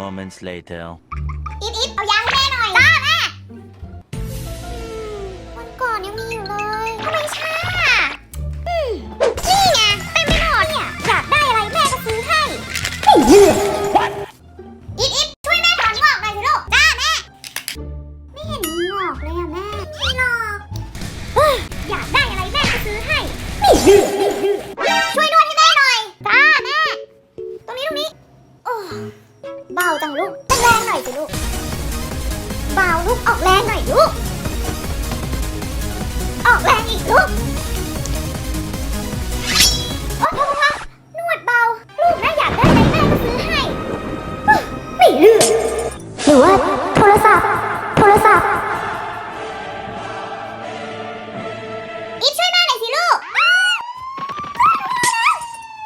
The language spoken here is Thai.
moments later อิฟอิฟเอายางแม่หน่อยจ้าแม่วันก่อนยังมีอยู่เลยทำไมช้าอืมนี่ไงเต็มไปหมดเนี่ยอยากได้อะไรแม่ก็ซื้อให้อิฟอิช่วยแม่ถอนงอกหน่อยสิลูกจ้าแม่ไม่เห็นมีอกเลยอะแม่ไม่หรอกอ้อยากได้อะไรแม่ก็ซื้อให้ช่วยนวดให้แม่หน่อยจ้าแม่ตรงนี้ตรงนี้โอ้ เบาจังลูกแรงหน่อยสิลูกเบาลูกออกแรงหน่อยลูก ออกแรงอีกลูกโอ๊ยพ่อพ่อนวดเบา ลูกน่าอยากได้อะไรแม่ซื้อให้ ไม่เลือกหรือว่าโทรศัพท์ โทรศัพท์